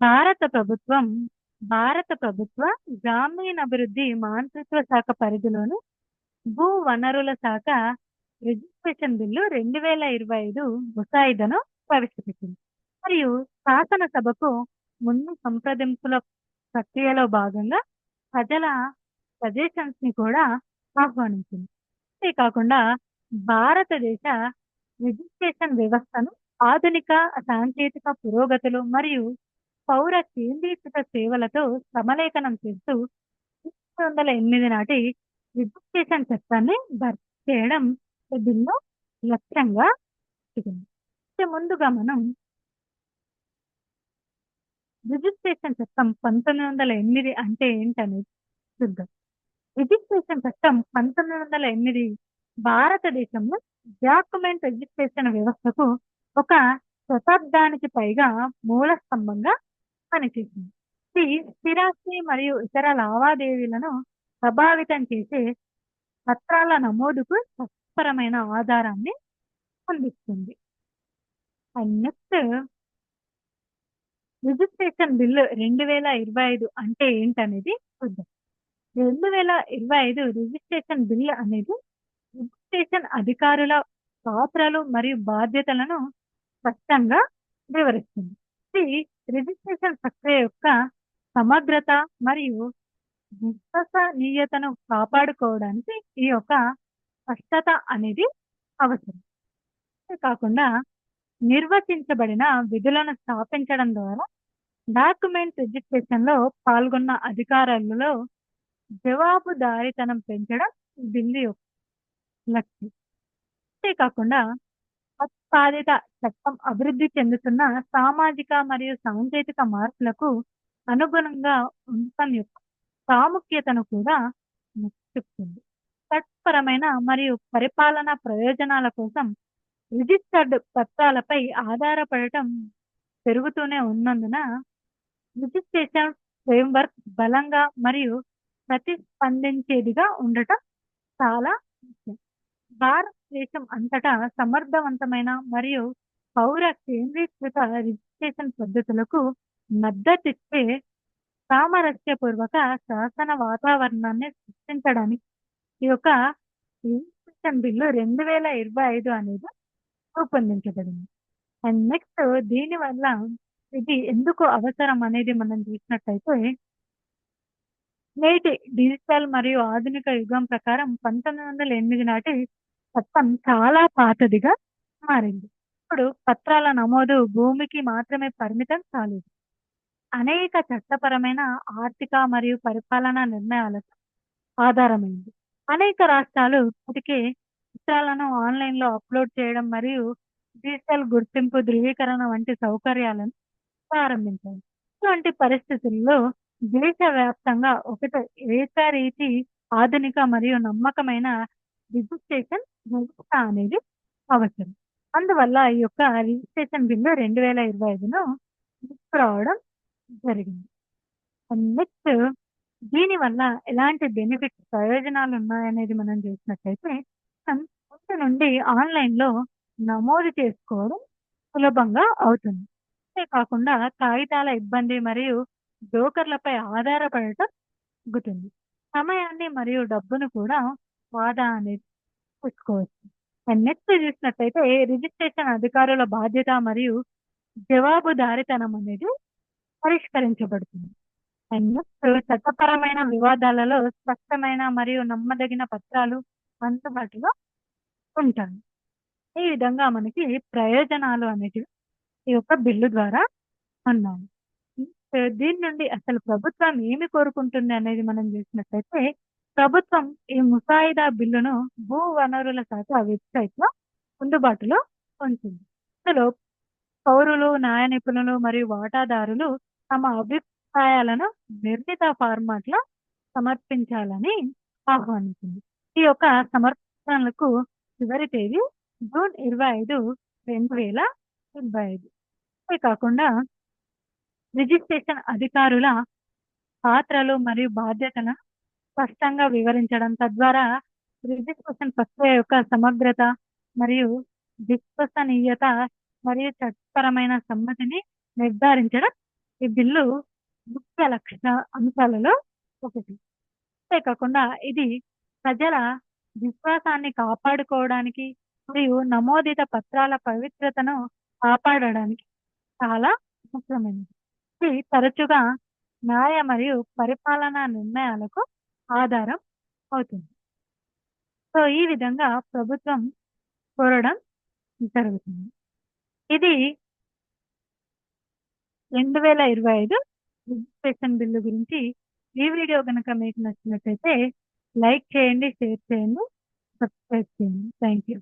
భారత ప్రభుత్వం భారత ప్రభుత్వ గ్రామీణాభివృద్ధి మంత్రిత్వ శాఖ పరిధిలోని భూ వనరుల శాఖ రిజిస్ట్రేషన్ బిల్లు రెండు వేల ఇరవై ఐదు ముసాయిదాను ప్రవేశపెట్టింది. మరియు శాసనసభకు ముందు సంప్రదింపుల ప్రక్రియలో భాగంగా ప్రజల సజెషన్స్ని కూడా ఆహ్వానించింది. అంతేకాకుండా భారతదేశ రిజిస్ట్రేషన్ వ్యవస్థను ఆధునిక సాంకేతిక పురోగతులు మరియు పౌర కేంద్రీకృత సేవలతో సమలేఖనం చేస్తూ పంతొమ్మిది వందల ఎనిమిది నాటి రిజిస్ట్రేషన్ చట్టాన్ని భర్తీ చేయడం ఈ బిల్లు లక్ష్యంగా ముందుగా మనం రిజిస్ట్రేషన్ చట్టం పంతొమ్మిది వందల ఎనిమిది అంటే ఏంటనేది చూద్దాం. రిజిస్ట్రేషన్ చట్టం పంతొమ్మిది వందల ఎనిమిది భారతదేశంలో డాక్యుమెంట్ రిజిస్ట్రేషన్ వ్యవస్థకు ఒక శతాబ్దానికి పైగా మూల స్తంభంగా పనిచేసింది. ఇది స్థిరాస్తి మరియు ఇతర లావాదేవీలను ప్రభావితం చేసే పత్రాల నమోదుకు సత్పరమైన ఆధారాన్ని అందిస్తుంది. అండ్ నెక్స్ట్ రిజిస్ట్రేషన్ బిల్లు రెండు వేల ఇరవై ఐదు అంటే ఏంటనేది చూద్దాం. రెండు వేల ఇరవై ఐదు రిజిస్ట్రేషన్ బిల్లు అనేది రిజిస్ట్రేషన్ అధికారుల పాత్రలు మరియు బాధ్యతలను స్పష్టంగా వివరిస్తుంది. ఇది రిజిస్ట్రేషన్ ప్రక్రియ యొక్క సమగ్రత మరియు విశ్వసనీయతను కాపాడుకోవడానికి ఈ యొక్క స్పష్టత అనేది అవసరం. కాకుండా నిర్వచించబడిన విధులను స్థాపించడం ద్వారా డాక్యుమెంట్ రిజిస్ట్రేషన్లో పాల్గొన్న అధికారులలో జవాబుదారీతనం పెంచడం బిల్లు యొక్క లక్ష్యం. అంతేకాకుండా ఉత్పాదిత చట్టం అభివృద్ధి చెందుతున్న సామాజిక మరియు సాంకేతిక మార్పులకు అనుగుణంగా ఉండటం యొక్క ప్రాముఖ్యతను కూడా చెప్తుంది. చట్టపరమైన మరియు పరిపాలన ప్రయోజనాల కోసం రిజిస్టర్డ్ పత్రాలపై ఆధారపడటం పెరుగుతూనే ఉన్నందున రిజిస్ట్రేషన్ ఫ్రేమ్వర్క్ బలంగా మరియు ప్రతిస్పందించేదిగా ఉండటం చాలా ముఖ్యం. దేశం అంతటా సమర్థవంతమైన మరియు పౌర కేంద్రీకృత రిజిస్ట్రేషన్ పద్ధతులకు మద్దతిచ్చే సామరస్యపూర్వక శాసన వాతావరణాన్ని సృష్టించడానికి ఈ యొక్క రిజిస్ట్రేషన్ బిల్లు రెండు వేల ఇరవై ఐదు అనేది రూపొందించబడింది. అండ్ నెక్స్ట్ దీని వల్ల ఇది ఎందుకు అవసరం అనేది మనం చూసినట్టయితే నేటి డిజిటల్ మరియు ఆధునిక యుగం ప్రకారం పంతొమ్మిది వందల ఎనిమిది నాటి చట్టం చాలా పాతదిగా మారింది. ఇప్పుడు పత్రాల నమోదు భూమికి మాత్రమే పరిమితం కాలేదు. అనేక చట్టపరమైన ఆర్థిక మరియు పరిపాలనా నిర్ణయాలకు ఆధారమైంది. అనేక రాష్ట్రాలు ఇప్పటికే చిత్రాలను ఆన్లైన్లో అప్లోడ్ చేయడం మరియు డిజిటల్ గుర్తింపు ధృవీకరణ వంటి సౌకర్యాలను ప్రారంభించాయి. ఇటువంటి పరిస్థితుల్లో దేశవ్యాప్తంగా ఒకటి ఏకరీతి ఆధునిక మరియు నమ్మకమైన రిజిస్ట్రేషన్ వ్యవస్థ అనేది అవసరం. అందువల్ల ఈ యొక్క రిజిస్ట్రేషన్ బిల్లు రెండు వేల ఇరవై ఐదును తీసుకురావడం జరిగింది. నెక్స్ట్ దీని వల్ల ఎలాంటి బెనిఫిట్స్ ప్రయోజనాలు ఉన్నాయనేది మనం చూసినట్లయితే ముందు నుండి ఆన్లైన్లో నమోదు చేసుకోవడం సులభంగా అవుతుంది. అంతేకాకుండా కాగితాల ఇబ్బంది మరియు బ్రోకర్లపై ఆధారపడటం తగ్గుతుంది. సమయాన్ని మరియు డబ్బును కూడా వాదా అనేది చూసుకోవచ్చు అండ్ నెక్స్ట్ చూసినట్టయితే రిజిస్ట్రేషన్ అధికారుల బాధ్యత మరియు జవాబుదారితనం అనేది పరిష్కరించబడుతుంది. అండ్ నెక్స్ట్ చట్టపరమైన వివాదాలలో స్పష్టమైన మరియు నమ్మదగిన పత్రాలు అందుబాటులో ఉంటాయి. ఈ విధంగా మనకి ప్రయోజనాలు అనేటివి ఈ యొక్క బిల్లు ద్వారా ఉన్నాయి. దీని నుండి అసలు ప్రభుత్వం ఏమి కోరుకుంటుంది అనేది మనం చూసినట్లయితే ప్రభుత్వం ఈ ముసాయిదా బిల్లును భూ వనరుల శాఖ వెబ్సైట్లో అందుబాటులో ఉంచింది. ఇందులో పౌరులు న్యాయ నిపుణులు మరియు వాటాదారులు తమ అభిప్రాయాలను నిర్ణీత ఫార్మాట్లో సమర్పించాలని ఆహ్వానించింది. ఈ యొక్క సమర్పణలకు చివరి తేదీ జూన్ ఇరవై ఐదు రెండు వేల ఇరవై ఐదు. కాకుండా రిజిస్ట్రేషన్ అధికారుల పాత్రలు మరియు బాధ్యతలను స్పష్టంగా వివరించడం తద్వారా రిజిస్ట్రేషన్ ప్రక్రియ యొక్క సమగ్రత మరియు విశ్వసనీయత మరియు చట్టపరమైన సమ్మతిని నిర్ధారించడం ఈ బిల్లు ముఖ్య లక్ష్య అంశాలలో ఒకటి. అంతేకాకుండా ఇది ప్రజల విశ్వాసాన్ని కాపాడుకోవడానికి మరియు నమోదిత పత్రాల పవిత్రతను కాపాడడానికి చాలా ముఖ్యమైనది ఇది తరచుగా న్యాయ మరియు పరిపాలనా నిర్ణయాలకు ఆధారం అవుతుంది. సో ఈ విధంగా ప్రభుత్వం కోరడం జరుగుతుంది. ఇది రెండు వేల ఇరవై ఐదు రిజిస్ట్రేషన్ బిల్లు గురించి ఈ వీడియో కనుక మీకు నచ్చినట్లయితే లైక్ చేయండి షేర్ చేయండి సబ్స్క్రైబ్ చేయండి. Thank you.